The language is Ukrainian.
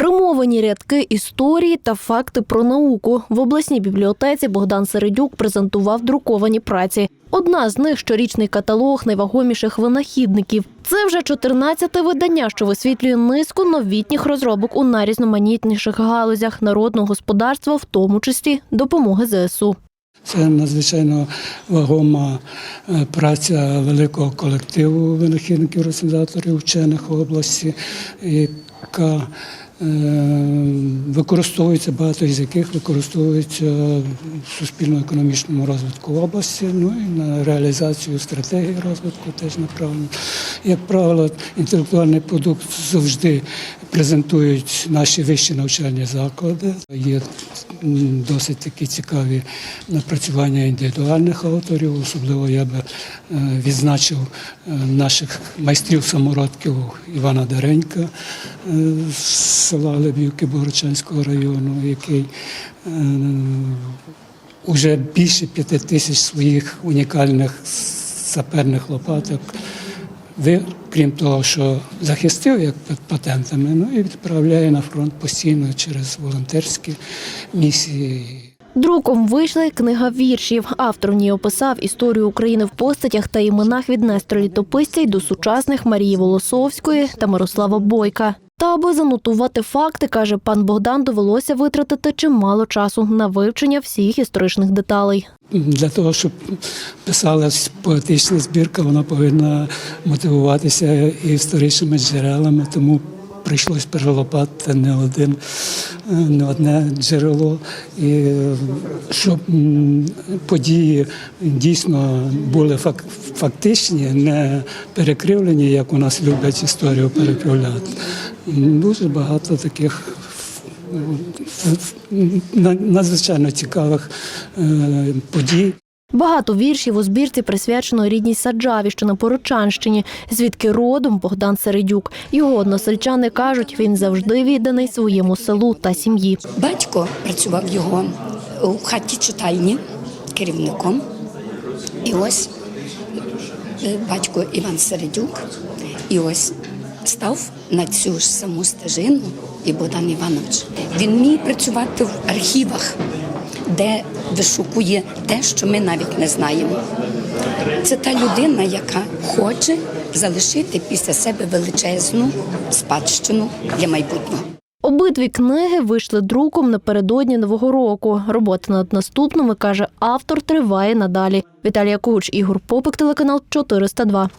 Римовані рядки історії та факти про науку в обласній бібліотеці Богдан Середюк презентував друковані праці. Одна з них щорічний каталог найвагоміших винахідників. Це вже 14-те видання, що висвітлює низку новітніх розробок у найрізноманітніших галузях народного господарства, в тому числі допомоги ЗСУ. Це надзвичайно вагома е, праця великого колективу винахідників організаторів вчених області, яка е, використовується, багато із яких використовується в суспільно-економічному розвитку області, ну і на реалізацію стратегії розвитку теж направлено. Як правило, інтелектуальний продукт завжди презентують наші вищі навчальні заклади. Є досить такі цікаві напрацювання індивідуальних авторів. Особливо я би е, відзначив е, наших майстрів самородків Івана Даренька е, з села Лебівки Богородчанського району, який уже більше п'яти тисяч своїх унікальних саперних лопаток. Ви, крім того, що захистив як патентами, ну і відправляє на фронт постійно через волонтерські місії. Друком вийшла книга віршів. Автор в ній описав історію України в постатях та іменах від Нестора Літописця й до сучасних Марії Волосовської та Мирослава Бойка. Та аби занотувати факти, каже пан Богдан, довелося витратити чимало часу на вивчення всіх історичних деталей. Для того, щоб писалась поетична збірка, вона повинна мотивуватися історичними джерелами, тому прийшлось перелопати не один, не одне джерело. І е, щоб події дійсно були фак- фактичні, не перекривлені, як у нас люблять історію перекривляти. Дуже багато таких надзвичайно цікавих е, подій. Багато віршів у збірці присвячено рідній Саджаві, що на Порочанщині, звідки родом Богдан Середюк. Його односельчани кажуть, він завжди відданий своєму селу та сім'ї. Батько працював його у хаті читальні керівником. І ось е, батько Іван Середюк, і ось став на цю ж саму стежину і Богдан Іванович. Він міг працювати в архівах, де вишукує те, що ми навіть не знаємо. Це та людина, яка хоче залишити після себе величезну спадщину для майбутнього. Обидві книги вийшли друком напередодні нового року. Робота над наступними каже автор триває надалі. Віталія Куч, Ігор Попик, телеканал 402.